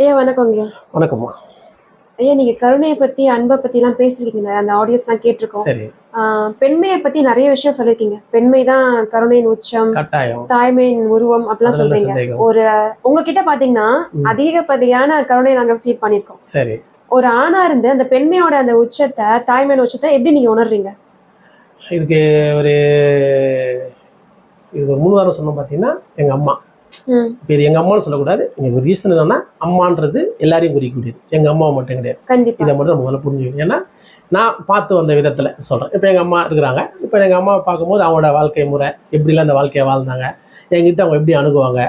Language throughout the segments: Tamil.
ஐயா வணக்கங்க வணக்கம்மா. ஐயா நீங்க கருணையை பத்தி அன்பை பத்தி எல்லாம் பேசிருக்கீங்க அந்த ஆடியோஸ் எல்லாம் கேட்டிருக்கோம். பெண்மையை பத்தி நிறைய விஷயம் சொல்லிருக்கீங்க. பெண்மை தான் கருணையின் உச்சம் தாய்மையின் உருவம் அப்படிலாம் சொல்றீங்க. ஒரு உங்ககிட்ட பாத்தீங்கன்னா. அதிகப்படியான கருணை நாங்க ஃபீல் பண்ணிருக்கோம் சரி. ஒரு ஆணா இருந்து அந்த பெண்மையோட அந்த உச்சத்தை தாய்மையின் உச்சத்தை எப்படி நீங்க உணர்றீங்க? இதுக்கு ஒரு இது ஒரு மூணு வாரம் சொன்னோம் பார்த்தீங்கன்னா எங்கள் அம்மா. இப்போ இது எங்கள் அம்மான்னு சொல்லக்கூடாது. ஒரு ரீசன் என்னன்னா அம்மான்றது எல்லாரையும் குறிக்க முடியாது எங்கள் அம்மா மட்டும் கிடையாது. கண்டிப்பா. இதை மட்டும் முதல்ல புரிஞ்சுக்கணும். ஏன்னா நான் பார்த்து வந்த விதத்தில் சொல்கிறேன் இப்போ எங்கள் அம்மா இருக்கிறாங்க. இப்போ எங்கள் அம்மாவை பார்க்கும்போது அவங்களோட வாழ்க்கை முறை எப்படிலாம் அந்த வாழ்க்கையை வாழ்ந்தாங்க என்கிட்ட அவங்க எப்படி அணுகுவாங்க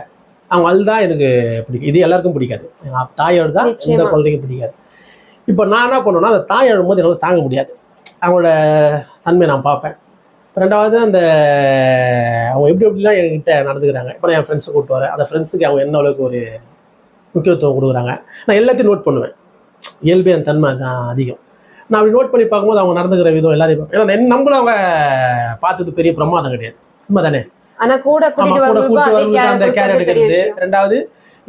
அவங்க அதுதான் எனக்கு பிடிக்கும். இது எல்லாருக்கும் பிடிக்காது. தாயோட தான் எந்த. குழந்தைக்கும் பிடிக்காது. இப்போ நான் என்ன பண்ணுவேன்னா அந்த தாய் அழும்போது என்னால் தாங்க முடியாது. அவங்களோட தன்மையை நான் பார்ப்பேன். ரெண்டாவது அந்த அவங்க எப்படி எப்படிலாம் என்கிட்ட நடந்துக்கிறாங்க. இப்போ நான் என் ஃப்ரெண்ட்ஸை கூப்பிட்டு வரேன். அந்த ஃப்ரெண்ட்ஸுக்கு அவங்க என்ன அளவுக்கு ஒரு முக்கியத்துவம் கொடுக்குறாங்க. நான் எல்லாத்தையும் நோட் பண்ணுவேன். இயல்பே அந்த தன்மை தான் அதிகம். நான் அப்படி நோட் பண்ணி பார்க்கும்போது அவங்க நடந்துக்கிற விதம் எல்லாரையும். ஏன்னா நம்மளும் அவங்க பார்த்தது பெரிய பிரமாதம் கிடையாது. உண்மை தானே ஆனா கூட கூட்டு அந்த கேர் எடுக்கிறது ரெண்டாவது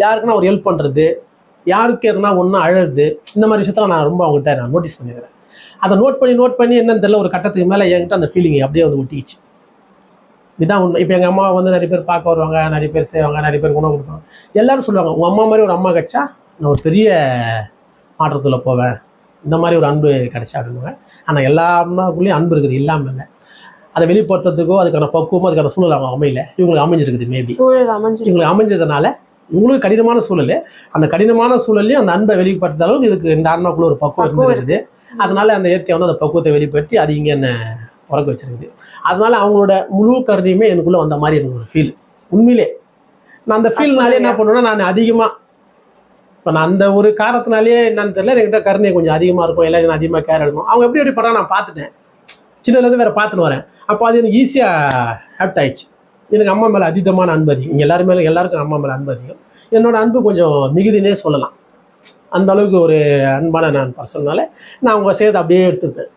யாருக்குன்னா ஒரு ஹெல்ப் பண்றது. யாருக்கு எதுனா ஒன்றா அழுது. இந்த மாதிரி விஷயத்துல நான் ரொம்ப அவங்ககிட்ட நான் நோட்டீஸ் பண்ணிக்கிறேன். அதை நோட் பண்ணி நோட் பண்ணி என்னன்னு தெரியல ஒரு கட்டத்துக்கு மேலே என்கிட்ட அந்த ஃபீலிங் அப்படியே வந்து ஒட்டிக்கிச்சு இதுதான் உண்மை. இப்போ எங்கள் அம்மா வந்து நிறைய பேர் பார்க்க வருவாங்க நிறைய பேர் செய்வாங்க நிறைய பேர் உணவு கொடுப்பாங்க. எல்லாரும் சொல்லுவாங்க உங்கள் அம்மா மாதிரி ஒரு அம்மா கிடைச்சா நான் ஒரு பெரிய மாற்றத்தில் போவேன். இந்த மாதிரி ஒரு அன்பு கிடைச்சா அப்படின்னுவாங்க. ஆனால் எல்லா அம்மாக்குள்ளேயும் அன்பு இருக்குது இல்லாமல் இல்லை. அதை வெளிப்படுத்துறதுக்கோ அதுக்கான பக்குவமோ அதுக்கான சூழல் அவங்க அமையல. இவங்களுக்கு அமைஞ்சிருக்குது மேபி சூழல் அமைஞ்சிருக்கு. இவங்களுக்கு அமைஞ்சதுனால இவங்களுக்கு கடினமான சூழல். அந்த கடினமான சூழல்லையும் அந்த அன்பை வெளிப்படுத்த அளவுக்கு இதுக்கு இந்த அண்ணாக்குள்ள ஒரு பக்குவம் இருந்திருக்குது. அதனால அந்த இயற்கை வந்து அந்த பக்குவத்தை வெளிப்படுத்தி அது இங்கே என்ன பிறக்க வச்சிருக்குது. அதனால அவங்களோட முழு கருணையுமே எனக்குள்ள வந்த மாதிரி எனக்கு ஒரு ஃபீல் உண்மையிலே. நான் அந்த ஃபீல்னாலே என்ன பண்ணுவேன்னா நான் அதிகமாக இப்போ நான் அந்த ஒரு காரணத்தினாலே என்னன்னு தெரியல என்கிட்ட கருணை கொஞ்சம் அதிகமாக இருக்கும் எல்லாரும் நான் அதிகமாக கேர் எடுக்கணும் அவங்க எப்படி எப்படி படம் நான் பார்த்துட்டேன். சின்னதுலேருந்து வேற பார்த்துன்னு வரேன். அப்போ அது எனக்கு ஈஸியாக ஹேப்ட் ஆயிடுச்சு. எனக்கு அம்மா மேலே அதீதமான அன்பு அதிகம். இங்கே எல்லாரும் மேலே எல்லாருக்கும் அம்மா மேலே அன்பு அதிகம். என்னோட அன்பு கொஞ்சம் மிகுதினே சொல்லலாம். அந்த அளவுக்கு ஒரு அன்பான நான் பர்சனால நான் அவங்க செய்யறதை அப்படியே எடுத்துப்பேன்.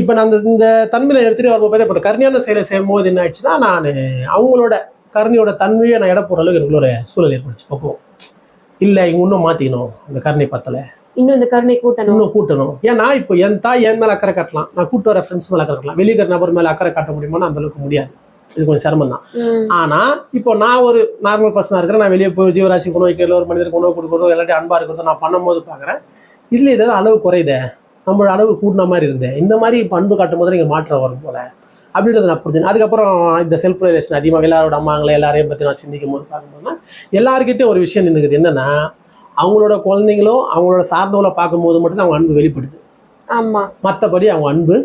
இப்போ நான் அந்த இந்த தன்மையை எடுத்துகிட்டு வரும்போது பார்த்தா இப்போ கருணையான செயலை செய்யும் போது என்ன ஆயிடுச்சுன்னா நான் அவங்களோட கருணையோட தன்மையை நான் எடை போகிற அளவுக்கு எனக்கு ஒரு சூழல் ஏற்படுச்சு பக்குவம் இல்லை இங்கே இன்னும் மாற்றிக்கணும் இந்த கருணை பத்தலை இன்னும் இந்த கருணை கூட்டணும். இன்னும் கூட்டணும். ஏன்னா இப்போ என் தாய் என் மேலே அக்கறை காட்டலாம். நான் கூட்டு வர ஃப்ரெண்ட்ஸ் மேலே அக்கறை காட்டலாம். வெளியே நபர் மேலே அக்கறை காட்ட முடியுமான்னு அந்த அளவுக்கு முடியாது. இது கொஞ்சம் சிரமம் தான் ஆனா இப்போ நான் ஒரு நார்மல் பர்சனாக இருக்கிறேன். நான் வெளியே போய் ஜீவராசி உணவு வைக்கல ஒரு மனிதருக்கு உணவு கொடுக்கறதோ எல்லாத்தையும் அன்பா இருக்கிறதோ நான் பண்ணும்போது பார்க்குறேன் இதுல ஏதாவது அளவு குறையுதே? நம்மளோட அளவு கூட்டின மாதிரி இருந்தேன் இந்த மாதிரி இப்போ அன்பு காட்டும் போது நீங்கள் மாற்றம் வரும் போல. அப்படின்றத நான் புரிஞ்சுனேன் அதுக்கப்புறம் இந்த செல்ஃப் ரிலேஷன் அதிகமாக எல்லாரோட அம்மாங்களை எல்லாரையும் பற்றி நான் சிந்திக்கும் போது பார்க்கும்போதுனா எல்லாருக்கிட்டையும் ஒரு விஷயம் நின்றுக்குது என்னன்னா அவங்களோட குழந்தைங்களோ அவங்களோட சார்ந்தவங்களை பார்க்கும்போது மட்டும் அவங்க அன்பு வெளிப்படுது. ஆமா. மற்றபடி அவங்க அன்பு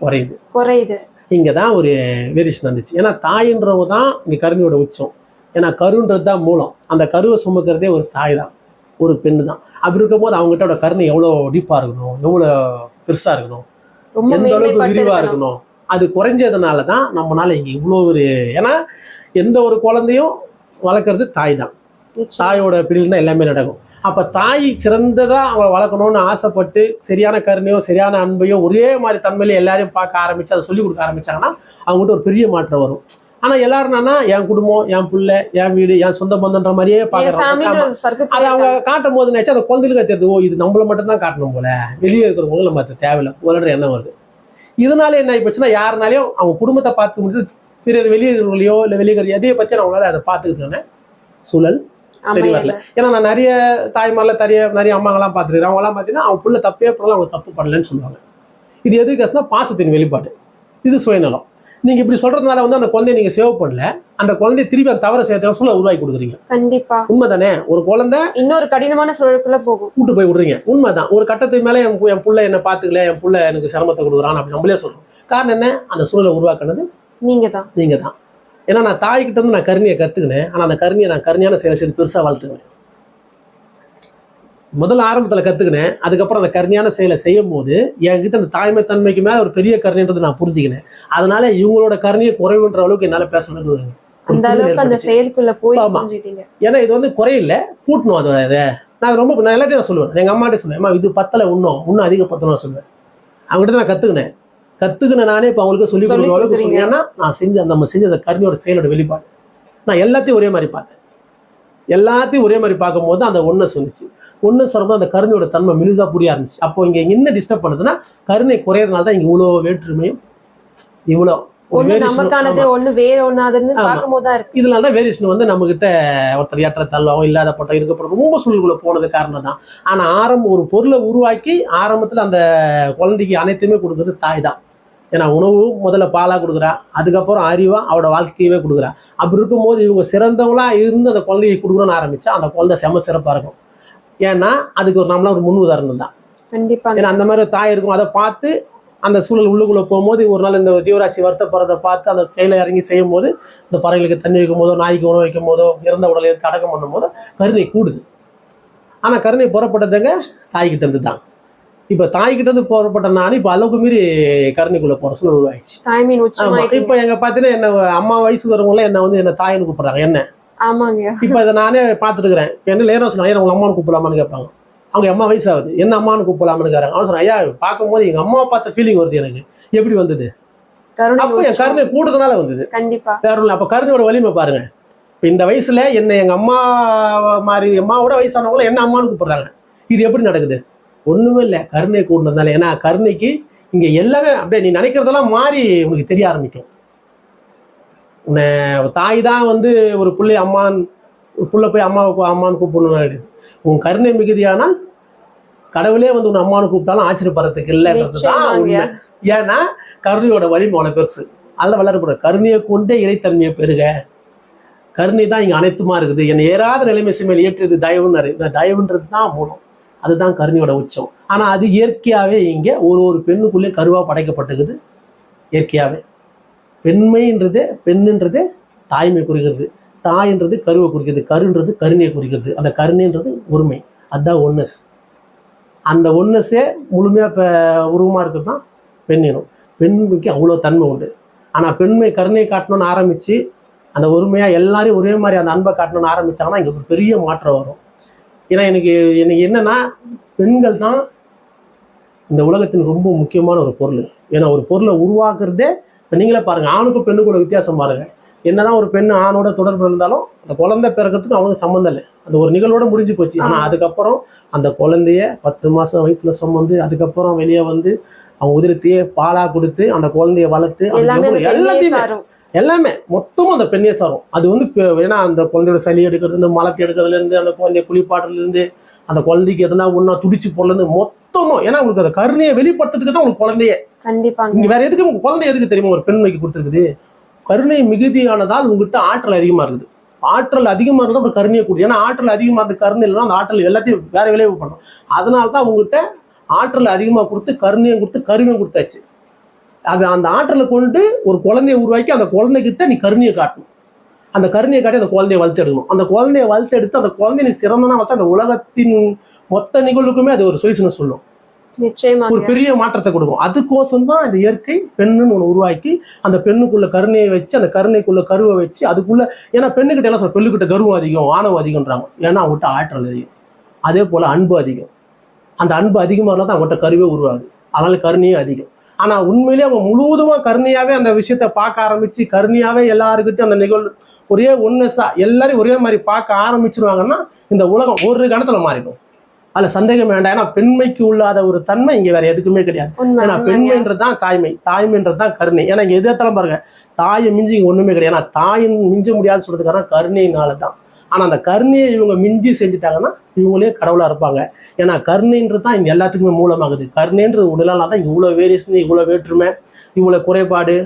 குறையுது. குறையுது. இங்கே தான் ஒரு வேரியேஷன் வந்துச்சு. ஏன்னா தாயின்றவங்க தான் இங்கே கருணையோட உச்சம். ஏன்னா கருன்றது தான் மூலம். அந்த கருவை சுமக்கிறதே ஒரு தாய் தான். ஒரு பெண்ணு தான். அப்படி இருக்கும்போது அவங்ககிட்ட கருணை எவ்வளோ டீப்பாக இருக்கணும்? எவ்வளோ பெருசாக இருக்கணும்? ரொம்ப எந்த அளவுக்கு விரிவாக இருக்கணும்? அது குறைஞ்சதுனால தான் நம்மளால இங்கே இவ்வளோ ஒரு ஏன்னா எந்த ஒரு குழந்தையும் வளர்க்குறது தாய் தான். தாயோட பிடியில் தான் எல்லாமே நடக்கும். அப்போ தாய் சிறந்ததாக அவங்களை வளர்க்கணும்னு ஆசைப்பட்டு சரியான கருணையோ சரியான அன்பையோ ஒரே மாதிரி தன்மையில எல்லாரையும் பார்க்க ஆரம்பிச்சு அதை சொல்லிக் கொடுக்க ஆரம்பிச்சாங்கன்னா அவங்ககிட்ட ஒரு பெரிய மாற்றம் வரும். ஆனால் எல்லாரும் என்னன்னா என் குடும்பம் என் பிள்ளை என் வீடு என் சொந்த பந்தன்ற மாதிரியே ஒரு சர்க்கிள் அதை அவங்க காட்டும் போது நினைச்சு அந்த குழந்தைகளுக்கு தெரியுது ஓ இது நம்மள மட்டும் தான் காட்டணும் போல. வெளியே இருக்கிறவங்க நம்ம அது தேவையில்லை. போலன்ற எண்ணம் வருது. இதனால என்ன போச்சுன்னா யாருனாலையும் அவங்க குடும்பத்தை பார்த்து முடிஞ்சு பிறர் வெளியே இருக்கிறவங்களையோ இல்லை வெளியே எதையை பற்றி அவங்களால அதை பார்த்துக்கிட்டாங்க சூழல். சரி வரல. ஏன்னா நான் நிறைய தாய்மாரில் நிறைய நிறைய அம்மாங்கெல்லாம் பார்த்துருக்கேன். அவங்கலாம் பார்த்தீங்கன்னா அவங்க புள்ள தப்பே பண்ணலாம் அவங்க தப்பு பண்ணலன்னு சொல்லுவாங்க. இது எதுக்குன்னா பாசத்தின் வெளிப்பாடு. இது சுயநலம். நீங்கள் இப்படி சொல்கிறதுனால வந்து அந்த குழந்தைய நீங்கள் சேவ் பண்ணல. அந்த குழந்தைய திருப்பி அந்த தவறை செய்யறதுக்கு சூழலை உருவாக்கி கொடுக்குறீங்க. கண்டிப்பா. உண்மைதானே? ஒரு குழந்தை இன்னொரு கடினமான சூழலுக்குள்ள போகும். கூட்டு போய் விடுறீங்க. உண்மைதான். ஒரு கட்டத்துக்கு மேலே என் என் புள்ள என்ன பார்த்துக்கல என் புள்ள எனக்கு சிரமத்தை கொடுக்குறான் அப்படி நம்மளே சொல்றோம். காரணம் என்ன? அந்த சூழலை உருவாக்குனது நீங்க தான் நீங்க தான் ஏன்னா நான் தாய்கிட்ட இருந்து நான் கருணையை கத்துக்கினேன். ஆனால் அந்த கருணையை நான் கருணையான செயலை செய்து பெருசாக வளர்த்துக்கினேன். முதல்ல ஆரம்பத்தில் கத்துக்கினேன். அதுக்கப்புறம் அந்த கருணையான செயலை செய்யும் போது என்கிட்ட அந்த தாய்மை தன்மைக்கு மேலே ஒரு பெரிய கருணைன்றது நான் புரிஞ்சுக்கினேன். அதனால இவங்களோட கருணையை குறைவுன்ற அளவுக்கு என்னால் ஒரு அந்த அளவுக்கு அந்த. செயலுக்குள்ள போய் ஏன்னா இது வந்து குறையில்ல கூட்டணும் அது அதை நான் ரொம்ப நான் எல்லாத்தையும் நான் சொல்லுவேன். எங்கள் அம்மாட்டே சொல்லுவேன். இது பத்தலை இன்னும் இன்னும் அதிகப்படுத்தணும் சொல்லுவேன். அவங்ககிட்ட நான் கற்றுக்கினேன் கற்றுக்கின நானே இப்போ அவங்களுக்கு சொல்லி கொடுக்குற அளவுக்கு. சொன்னேன்னா நான் செஞ்ச அந்த நம்ம செஞ்ச அந்த கருணையோட செயலோட வெளிப்பாடு. நான் எல்லாத்தையும் ஒரே மாதிரி பார்த்தேன். எல்லாத்தையும் ஒரே மாதிரி பார்க்கும்போது அந்த ஒன்னஸ் வந்துச்சு. ஒன்னஸ் வரும்போது அந்த கருணையோட தன்மை மெலிதா புரிய ஆரம்பிச்சு. அப்போ இங்க என்ன டிஸ்டர்ப் பண்ணுதுன்னா கருணை குறையறதுனால தான் இங்க இவ்வளோ வேற்றுமையும் இவ்வளோ ஒண்ணு நமக்கானது. ஒண்ணு வேற ஒண்ணாதுன்னு ஆமா. பார்க்கும்போது தான் இருக்கு. இதனால தான் வேரியேஷன் வந்து நம்ம கிட்ட ஒருத்தர் ஏற்ற தள்ளம் இல்லாத பட்டம் இருக்கப்பட்ட ரொம்ப சூழலுக்குள்ள போனது காரணம் தான். ஆனா ஆரம்பம் ஒரு பொருளை உருவாக்கி ஆரம்பத்துல அந்த குழந்தைக்கு அனைத்துமே கொடுக்குறது தாய் தான். ஏன்னா உணவு முதல்ல பாலா கொடுக்குறா அதுக்கப்புறம் அறிவா அவட வாழ்க்கையவே கொடுக்குறா. அப்படி இருக்கும்போது இவங்க சிறந்தவங்களா இருந்து அந்த குழந்தையை கொடுக்குறோன்னு ஆரம்பிச்சா அந்த குழந்தை செம சிறப்பா இருக்கும். ஏன்னா அதுக்கு ஒரு நம்மளா ஒரு முன் உதாரணம் தான். கண்டிப்பா. ஏன்னா அந்த மாதிரி தாய் இருக்கும் அதை பார்த்து அந்த சூழல் உள்ளுக்குள்ள போகும்போது ஒரு நாள் இந்த ஜீவராசி வருத்தப்படுறதை பார்த்து அந்த செயலை இறங்கி செய்யும் போது இந்த பறவைகளுக்கு தண்ணி வைக்கும் போதோ நாய்க்கு உணவு வைக்கும் போதோ இறந்த உடலை எடுத்து அடக்கம் பண்ணும் போதோ கருணை கூடுது. ஆனால் கருணை புறப்பட்டதுங்க தாய்கிட்ட இருந்து தான் இப்போ தாய்கிட்ட இருந்து புறப்பட்ட நான் இப்போ அளவுக்கு மீறி கருணைக்குள்ள போகிற சூழல் உருவாயிடுச்சு. இப்போ எங்க பார்த்தீங்கன்னா என்ன அம்மா வயசு வரவங்களாம் என்ன வந்து என்ன தாயின்னு கூப்பிடுறாங்க. என்ன? ஆமாங்க. இப்போ இதை நானே பார்த்துட்டு இருக்கிறேன் என்ன லேரா சொன்னா ஐயா உங்க அம்மானு கூப்பிடலாமான்னு கேட்பாங்க. அவங்க அம்மா வயசு ஆகுது என்ன அம்மானு கூப்பிடலாமான்னு கேட்கறாங்க அவன் சொன்னா ஐயா பார்க்கும்போது எங்க அம்மா பார்த்த ஃபீலிங் வருது எனக்கு. எப்படி வந்தது? அப்போ என். கருணை கூடுறதுனால வந்தது. கண்டிப்பா. வேற அப்போ கருணையோட வலிமை பாருங்க. இப்போ இந்த வயசுல என்ன எங்க அம்மா மாதிரி அம்மாவோட வயசானவங்களும் என்ன அம்மான்னு கூப்பிடுறாங்க. இது எப்படி நடக்குது? ஒண்ணுமே இல்லை. கருணை கூடுனதுனால. ஏன்னா கருணைக்கு இங்க எல்லாமே அப்படியே நீ நினைக்கிறதெல்லாம் மாறி உனக்கு தெரிய ஆரம்பிக்கும். உன்னை தாய் தான் வந்து ஒரு பிள்ளை அம்மான் புள்ள போய் அம்மாவை அம்மான்னு கூப்பிடணும் உன் கருணை மிகுதியானால் கடவுளே வந்து உன் அம்மான்னு கூப்பிட்டாலும் ஆச்சரியப்படுறதுக்கு இல்லைன்றது தான் ஏன்னா கருணையோட வலிமை அவ்வளோ பெருசு. அதில் வளரக்கூடாது. கருணையை கொண்டே இறைத்தன்மையை பெருக கருணை தான் இங்கே அனைத்துமா இருக்குது. என்னை ஏறாத நிலைமை மேல் ஏற்றியது தயவுன்னாரு. தயவுன்றது தான் மூலம் அதுதான் கருணையோட உச்சம். ஆனால் அது இயற்கையாகவே இங்கே ஒரு ஒரு பெண்ணுக்குள்ளே கருவாக படைக்கப்பட்டிருக்குது. இயற்கையாகவே பெண்மைன்றது பெண்ணுன்றது தாய்மை குறிக்கிறது. தாய்ன்றது கருவை குறிக்கிறது கருன்றது கருணையை குறிக்கிறது. அந்த கருணைன்றது ஒருமை. அதுதான் ஒன்னஸ் அந்த ஒன்னஸே முழுமையாக இப்போ உருவமாக இருக்கிறது தான் பெண்ணினம் பெண்மைக்கு அவ்வளோ தன்மை உண்டு. ஆனால் பெண்மை கருணை காட்டணும்னு ஆரம்பித்து அந்த ஒருமையாக எல்லாரையும் ஒரே மாதிரி அந்த அன்பை காட்டணும்னு ஆரம்பித்தாங்கன்னா இங்கே ஒரு பெரிய மாற்றம் வரும். ஏன்னா எனக்கு எனக்கு என்னென்னா பெண்கள் தான் இந்த உலகத்தின் ரொம்ப முக்கியமான ஒரு பொருள். ஏன்னா ஒரு பொருளை உருவாக்குறதே இப்போ நீங்களே பாருங்கள் ஆணுக்கும் பெண்ணுக்கும் வித்தியாசம் பாருங்கள் என்னதான் ஒரு பெண் ஆணோட தொடர்பு இருந்தாலும் அந்த குழந்தை பிறக்கிறதுக்கு அவனுக்கு சம்மந்தம் இல்லை. அந்த ஒரு நிகழ்வோட முடிஞ்சு போச்சு. ஆனால். அதுக்கப்புறம் அந்த குழந்தைய பத்து மாசம் வயிற்றுல சுமந்து அதுக்கப்புறம் வெளியே வந்து அவங்க உதிரத்தையே பாலா கொடுத்து அந்த குழந்தைய வளர்த்து எல்லாத்தையுமே எல்லாமே மொத்தமும் அந்த பெண்ணே சாரும். அது வந்து ஏன்னா அந்த குழந்தையோட சளி எடுக்கிறது இந்த மலக்கு எடுக்கிறதுல இருந்து அந்த குழந்தைய குளிப்பாட்டுறதுல இருந்து அந்த குழந்தைக்கு எதனா ஒன்றா துடிச்சு போடலேருந்து மொத்தமும் ஏன்னா உங்களுக்கு அந்த கருணையை வெளிப்படுத்துறதுக்கு தான் உங்களுக்கு குழந்தைய. கண்டிப்பாங்க. நீங்க வேற எதுக்கு உங்க குழந்தை எதுக்கு தெரியுமா? ஒரு பெண்மைக்கு கொடுத்துருக்குது. கருணை மிகுதியானதால் உங்ககிட்ட ஆற்றல் அதிகமாக இருக்குது. ஆற்றல் அதிகமாக இருந்தால் ஒரு கருணையை கொடுத்து ஏன்னா ஆற்றல் அதிகமாக இருந்த கருணை இல்லைன்னா அந்த ஆற்றல் எல்லாத்தையும் வேற விளைவு பண்ணும் அதனால தான் உங்ககிட்ட ஆற்றல் அதிகமாக கொடுத்து கருணையும் கொடுத்து கருமையும் கொடுத்தாச்சு. அது அந்த ஆற்றலை கொண்டு ஒரு குழந்தையை உருவாக்கி அந்த குழந்தைகிட்ட நீ கருணையை காட்டணும். அந்த கருணையை காட்டி அந்த குழந்தையை வளர்த்தெடுக்கணும் அந்த குழந்தையை வளர்த்தெடுத்து அந்த குழந்தைய நீ சிறந்தனா வளர்த்து அந்த உலகத்தின் மொத்த நிகழ்வுக்குமே அது ஒரு சொல்யூஷனை சொல்லும். ஒரு பெரிய மாற்றத்தை கொடுக்கும். அதுக்கோசம் தான் இந்த இயற்கை பெண்ணுன்னு ஒன்று உருவாக்கி அந்த பெண்ணுக்குள்ள கருணையை வச்சு அந்த கருணைக்குள்ள கருவை வச்சு அதுக்குள்ள ஏன்னா பெண்ணுக்கிட்ட எல்லாம் சொல்ல பெண்ணுக்கிட்ட கருவம் அதிகம் ஆணவம் அதிகம்ன்றாங்க. ஏன்னா அவங்ககிட்ட ஆற்றல் அதிகம். அதே போல அன்பு அதிகம். அந்த அன்பு அதிகமாக இருந்தால் தான் அவங்ககிட்ட கருவே உருவாகுது. அதனால கருணையும் அதிகம். ஆனா உண்மையிலேயே அவங்க முழுவதுமா கருணையாவே அந்த விஷயத்த பார்க்க ஆரம்பிச்சு கருணையாவே எல்லாருக்கிட்டும் அந்த நிகழ்வு ஒரே ஒன்னஸா எல்லாரையும் ஒரே மாதிரி பார்க்க ஆரம்பிச்சிருவாங்கன்னா இந்த உலகம் ஒரு கணத்துல மாறிடும். அதுல சந்தேகம் வேண்டாம். ஏன்னா பெண்மைக்கு உள்ளாத ஒரு தன்மை இங்க வேற எதுக்குமே கிடையாது. ஏன்னா. பெண்மைன்றது தான் தாய்மை. தாய்மைன்றது தான் கருணை. ஏன்னா இங்க எதிர்த்தாலும் பாருங்க தாயை மிஞ்சி இங்க ஒண்ணுமே கிடையாது. ஏன்னா தாயின் மிஞ்ச முடியாதுன்னு சொல்றதுக்கான கருணையினால தான். ஆனா அந்த கருணையை இவங்க மிஞ்சி செஞ்சுட்டாங்கன்னா இவங்களே கடவுளா இருப்பாங்க. ஏன்னா கருணைன்றது தான் இங்க எல்லாத்துக்குமே மூலமாகுது. கருணைன்றது உடலால தான் இவ்வளவு வேரியேஷன் இவ்வளவு வேற்றுமை இவ்வளவு குறைபாடு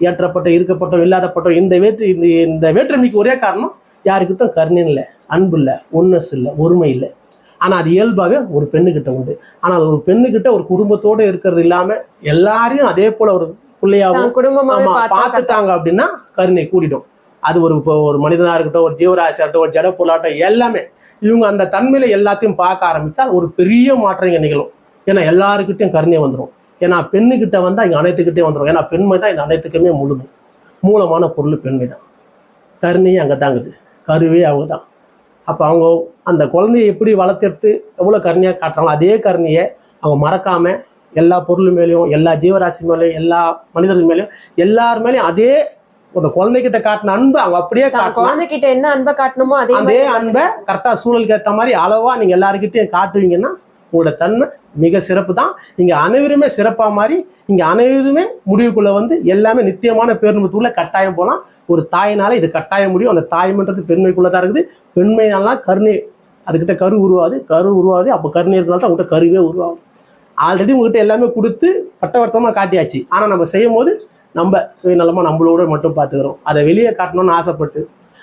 ஏற்றப்பட்ட இருக்கப்பட்ட இல்லாதப்பட்ட இந்த வேற்று இந்த இந்த வேற்றுமைக்கு ஒரே காரணம் யாருக்கிட்டும் கருணை இல்லை அன்பு இல்லை ஒன்னஸ் இல்லை ஒருமை இல்லை. ஆனா அது இயல்பாகவே ஒரு பெண்ணுகிட்ட உண்டு. ஆனா அது ஒரு பெண்ணுகிட்ட ஒரு குடும்பத்தோட இருக்கிறது இல்லாம எல்லாரையும் அதே போல ஒரு ஆமா, பார்த்தா பார்த்துட்டாங்க அப்படின்னா கருணை கூடிடும் அது ஒரு இப்போ ஒரு மனிதனா இருக்கட்டும் ஒரு ஜீவராசியா இருக்கட்டும் ஒரு ஜட பொருளாட்டம் எல்லாமே இவங்க அந்த தன்மையில எல்லாத்தையும் பார்க்க ஆரம்பிச்சா ஒரு பெரிய மாற்றம் இங்க நிகழும். ஏன்னா எல்லாருக்கிட்டையும் கருணை வந்துடும் ஏன்னா பெண்ணுகிட்ட வந்தா இங்க அனைத்துக்கிட்டே வந்துடும் ஏன்னா பெண்மை தான் இந்த அனைத்துக்குமே முழுமை. மூலமான பொருள் பெண்மை தான். கருணையே அங்கே தாங்குது கருவே அவங்க தான் அப்போ அவங்க அந்த குழந்தைய எப்படி வளர்த்தெடுத்து எவ்வளோ கருணையாக காட்டுறாங்களோ அதே கருணையை அவங்க மறக்காம எல்லா பொருள் மேலேயும் எல்லா ஜீவராசி மேலேயும் எல்லா மனிதர்கள் மேலேயும் எல்லார் மேலேயும் அதே அந்த குழந்தைகிட்ட காட்டின அன்பு அவங்க அப்படியே குழந்தைகிட்ட என்ன அன்பை காட்டணுமோ அதே அதே அன்பை கரெக்டாக சூழலுக்கு ஏற்ற மாதிரி அளவா நீங்க எல்லாருக்கிட்டையும் காட்டுவீங்கன்னா உங்களோட தன்மை மிக சிறப்பு தான் இங்கே அனைவருமே சிறப்பாக மாதிரி இங்கே அனைவருமே முடிவுக்குள்ளே வந்து எல்லாமே நித்தியமான பேருந்துக்குள்ளே கட்டாயம் போகலாம் ஒரு தாயினால் இது கட்டாயம் முடியும். அந்த தாயம்ன்றது பெண்மைக்குள்ளே தான் இருக்குது. பெண்மைனாலாம் கருணை அதுக்கிட்ட கரு உருவாது. கரு உருவாது. அப்போ கருணை இருக்கிறதால தான் உங்கள்கிட்ட கருவே உருவாகும். ஆல்ரெடி உங்கள்கிட்ட எல்லாமே கொடுத்து பட்டவர்த்தமாக காட்டியாச்சு. ஆனால் நம்ம செய்யும் போது நம்ம சுயநலமாக நம்மளோட மட்டும் பார்த்துக்கிறோம். அதை வெளியே காட்டணும்னு ஆசைப்பட்டு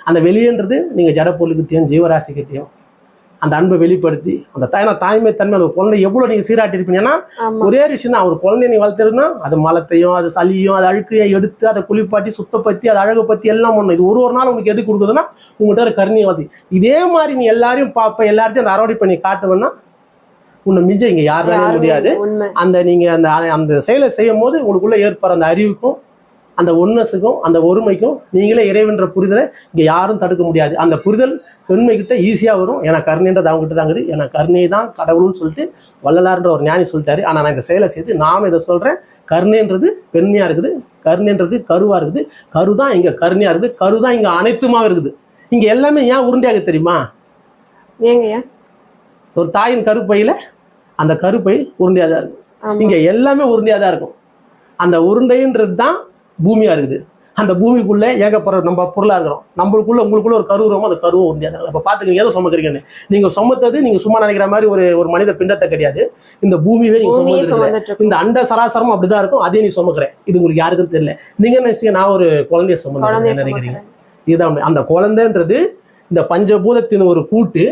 அந்த வெளியன்றது நீங்கள் ஜட பொருள்கிட்டையும் ஜீவராசிக்கிட்டையும் அந்த அன்பை வெளிப்படுத்தி அந்த தாய் நான் தாய்மை தன்மை அந்த குழந்தை எவ்வளோ நீங்கள் சீராட்டிருப்பீங்கன்னா ஒரே விஷயம் தான். ஒரு குழந்தைய நீ வளர்த்துருன்னா அது மலத்தையும் அது சளியும் அது அழுக்கையும் எடுத்து அதை குளிப்பாட்டி சுத்தப்படுத்தி அதை அழகு பற்றி எல்லாம் பண்ணணும். இது ஒரு ஒரு நாள் உங்களுக்கு எது கொடுக்குதுன்னா உங்கள்கிட்ட ஒரு கருணையை வளர்த்தி. இதே மாதிரி நீ எல்லாரையும் பார்ப்ப எல்லார்ட்டையும் அந்த அரவடி பண்ணி காட்டுவேன்னா உன்னை மிஞ்ச இங்கே யாராலையும் முடியாது. அந்த நீங்கள் அந்த அந்த செயலை செய்யும் போது உங்களுக்குள்ள ஏற்படுற அந்த அறிவுக்கும் அந்த ஒன்னஸுக்கும் அந்த ஒருமைக்கும் நீங்களே இறைவன்ற புரிதலை இங்கே யாரும் தடுக்க முடியாது. அந்த புரிதல் பெண்மைக்கிட்ட ஈஸியாக வரும். ஏன்னா கருணைன்றது அவங்ககிட்ட தான் இருக்குது. ஏன்னா கருணை தான் கடவுள்னு சொல்லிட்டு வள்ளலார்ன்ற ஒரு ஞானி சொல்லிட்டாரு. ஆனால் நான் இந்த செயலை செய்து நானும் இதை சொல்கிறேன் கருணைன்றது பெண்மையாக இருக்குது. கருணைன்றது கருவாக இருக்குது. கரு தான் இங்கே கருணையாக இருக்குது. கரு தான் இங்கே அனைத்துமாக இருக்குது. இங்கே எல்லாமே ஏன் உருண்டையாக தெரியுமா? ஏங்கய்யா ஒரு தாயின் கருப்பையில் அந்த கருப்பை உருண்டையாக தான் இருக்குது ஆமா. இங்க எல்லாமே உருண்டையாக தான் இருக்கும். அந்த உருண்டைன்றது தான் பூமியா இருக்குது. அந்த பூமிக்குள்ள ஏகப்படுற நம்ம பொருளா இருக்கிறோம். நம்மளுக்குள்ள உங்களுக்குள்ள ஒரு கரு வருமோ அந்த கருவும் தான் இப்போ பார்த்துக்கங்க எதை சுமக்கிறீங்கன்னு. நீங்க சுமத்தது நீங்க சும்மா நினைக்கிற மாதிரி ஒரு ஒரு மனித பிண்டத்தை கிடையாது. இந்த பூமியவே நீங்க பூமியே சுமந்துருக்கீங்க சுமந்துட்டு இருக்கும் இந்த அண்ட சராசரமும் அப்படிதான் இருக்கும். அதே நீ சுமக்கிறேன் இது உங்களுக்கு யாருக்கும் தெரியல. நீங்க என்ன நினைச்சீங்க? நான் ஒரு குழந்தைய சுமந்து நினைக்கிறீங்க. இதுதான். அந்த குழந்தைன்றது இந்த பஞ்சபூதத்தின் ஒரு கூட்டு.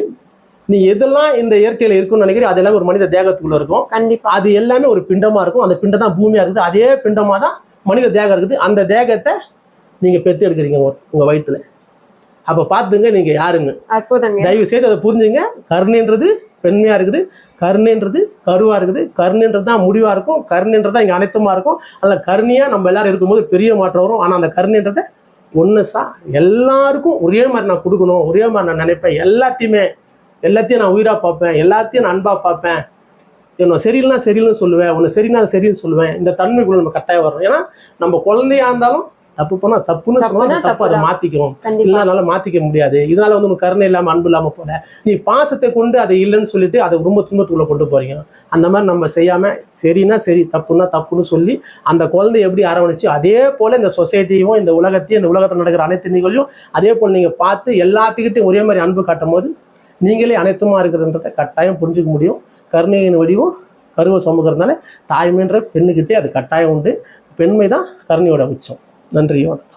நீ எதெல்லாம் இந்த இயற்கையில இருக்குன்னு நினைக்கிறீங்க அதெல்லாம் ஒரு மனித தேகத்துக்குள்ள இருக்கும். கண்டிப்பா. அது எல்லாமே ஒரு பிண்டமா இருக்கும். அந்த பிண்டம் தான் பூமியா இருக்குது. அதே பிண்டமா தான் மனித தேகம் இருக்குது. அந்த தேகத்தை நீங்க பெத்து எடுக்கிறீங்க உங்க- உங்க வயித்துல. அப்ப பாத்துங்க நீங்க யாருங்க அற்புதங்க. தயவு செய்து அதை புரிஞ்சுங்க. கருணைன்றது பெண்மையா இருக்குது. கருணைன்றது கருவா இருக்குது. கருணைன்றது தான் முடிவா இருக்கும். கருணைன்றது தான் இங்க அனைத்துமா இருக்கும். அதில் கருணையா நம்ம எல்லாரும் இருக்கும்போது பெரிய மாற்றம் வரும். ஆனா அந்த கருணைன்றதை ஒன்றுசா எல்லாருக்கும் ஒரே மாதிரி நான் கொடுக்கணும். ஒரே மாதிரி நான் நினைப்பேன். எல்லாத்தையுமே எல்லாத்தையும் நான் உயிரா பார்ப்பேன். எல்லாத்தையும் நான் அன்பா பார்ப்பேன். என்ன சரியில்லைனா சரியில்லைன்னு சொல்லுவேன் உன்னை சரினா சரின்னு சொல்லுவேன். இந்த தன்மைக்குள்ள நம்ம கட்டாயம் வரும் ஏன்னா நம்ம குழந்தையா இருந்தாலும் தப்பு பண்ணா தப்புன்னு சொன்னா தப்புனா தப்பு அதை. மாத்திக்கிறோம். இல்லைனால மாத்திக்க முடியாது. இதனால வந்து உனக்கு கருணை இல்லாம அன்பு இல்லாம போல. நீ பாசத்தை கொண்டு அதை இல்லைன்னு சொல்லிட்டு அதை ரொம்ப துன்பத்துக்குள்ள கொண்டு போறீங்க. அந்த மாதிரி நம்ம செய்யாம சரினா சரி தப்புன்னா தப்புன்னு சொல்லி அந்த குழந்தை எப்படி அரவணைச்சு அதே போல இந்த சொசைட்டியும் இந்த உலகத்தையும் இந்த உலகத்தில் நடக்கிற அனைத்து நிகழ்வும் அதே போல நீங்க பார்த்து எல்லாத்துக்கிட்டையும் ஒரே மாதிரி அன்பு காட்டும் போது நீங்களே அனைத்துமா இருக்கிறன்றதை கட்டாயம் புரிஞ்சுக்க முடியும். கருணையின் வடிவம் கருவை சுமக்கிறதுனால தாய்மைன்ற பெண்ணுக்கிட்டே அது கட்டாயம் உண்டு. பெண்மை தான் கருணையோட உச்சம். நன்றி வணக்கம்.